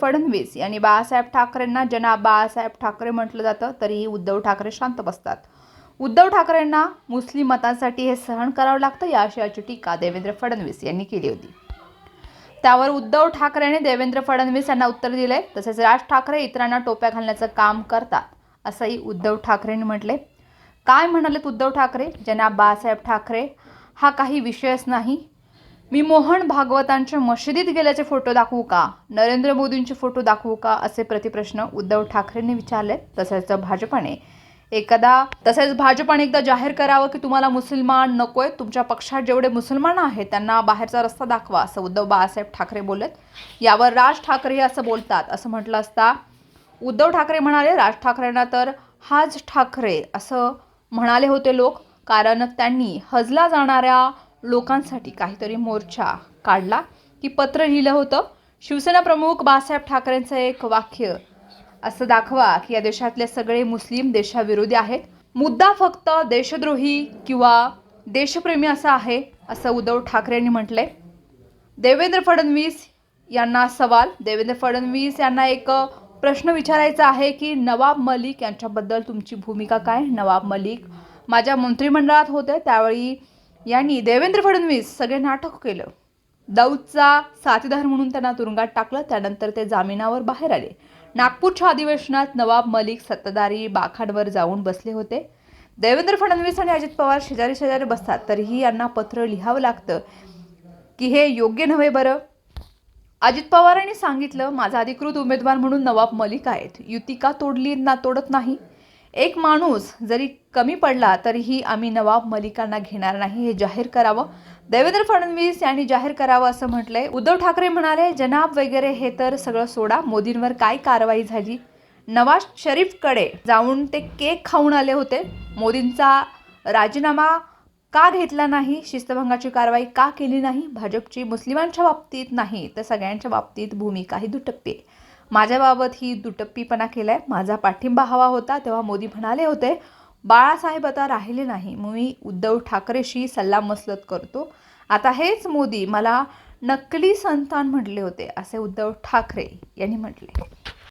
फडणवीस यांनी बाळासाहेब ठाकरेंना ज्यांना बाळासाहेब ठाकरे म्हटलं जातं तरीही उद्धव ठाकरे शांत बसतात. उद्धव ठाकरेंना मुस्लिम मतांसाठी हे सहन करावं लागतं या आशयाची टीका देवेंद्र फडणवीस यांनी केली होती. त्यावर उद्धव ठाकरेने देवेंद्र फडणवीस यांना उत्तर दिले तसेच राज ठाकरे इतरांना टोप्या घालण्याचं काम करतात असंही उद्धव ठाकरेंनी म्हटले काय म्हणालेत उद्धव ठाकरे? ज्यांना बाळासाहेब ठाकरे हा काही विषयच नाही मी मोहन भागवतांच्या मशिदीत गेल्याचे फोटो दाखवू का? नरेंद्र मोदींचे फोटो दाखवू का? असे प्रतिप्रश्न उद्धव ठाकरेंनी विचारले. तसेच भाजपाने. एकदा तसेच भाजपाने एकदा जाहीर करावं की तुम्हाला मुसलमान नकोय तुमच्या पक्षात जेवढे मुसलमान आहेत त्यांना बाहेरचा रस्ता दाखवा असं उद्धव बाळासाहेब ठाकरे बोलत यावर राज ठाकरे हे असं बोलतात असं म्हटलं असता उद्धव ठाकरे म्हणाले राज ठाकरेंना तर हाज ठाकरे असं म्हणाले होते लोक. कारण त्यांनी हजला जाणाऱ्या लोकांसाठी काहीतरी मोर्चा काढला. की पत्र लिहिलं होतं. शिवसेना प्रमुख बाळासाहेब ठाकरेंचं एक वाक्य असं दाखवा की या देशातले सगळे मुस्लिम देशाविरोधी आहेत. मुद्दा फक्त देशद्रोही किंवा देशप्रेमी असा आहे असं उद्धव ठाकरेंनी म्हटलंय. देवेंद्र फडणवीस यांना सवाल. देवेंद्र फडणवीस यांना एक प्रश्न विचारायचा आहे की नवाब मलिक यांच्याबद्दल तुमची भूमिका काय? नवाब मलिक माझ्या मंत्रिमंडळात होते. त्यावेळी यांनी देवेंद्र फडणवीस सगळे नाटक केलं. दाऊदचा साथीदार म्हणून त्यांना तुरुंगात टाकलं त्यानंतर ते जामिनावर बाहेर आले. नागपूरच्या अधिवेशनात नवाब मलिक सत्ताधारी बाखांवर जाऊन बसले होते. देवेंद्र फडणवीस आणि अजित पवार शेजारी शेजारी बसतात तरीही यांना पत्र लिहावं लागतं की हे योग्य नव्हे बरं. अजित पवारांनी सांगितलं माझा अधिकृत उमेदवार म्हणून नवाब मलिक आहेत. युती का तोडली ना तोडत नाही. एक माणूस जरी कमी पडला तरीही आम्ही नवाब मलिकांना घेणार नाही हे जाहीर करावं. देवेंद्र फडणवीस यांनी जाहीर करावं असं म्हटलंय. उद्धव ठाकरे म्हणाले जनाब वगैरे हे तर सगळं सोडा मोदींवर काय कारवाई झाली? नवाज शरीफकडे जाऊन ते केक खाऊन आले होते. मोदींचा राजीनामा का घेतला नाही? शिस्तभंगाची कारवाई का केली नाही? भाजपची मुस्लिमांच्या बाबतीत नाही तर सगळ्यांच्या बाबतीत भूमिका ही दुटप्पी माझ्याबाबत ही दुटप्पीपणा केला आहे माझा पाठिंबा हवा होता तेव्हा मोदी म्हणाले होते बाळासाहेब आता राहिले नाही. मी उद्धव ठाकरेशी सल्लामसलत करतो. आता हेच मोदी मला नकली संतान म्हटले होते असे उद्धव ठाकरे यांनी म्हटले.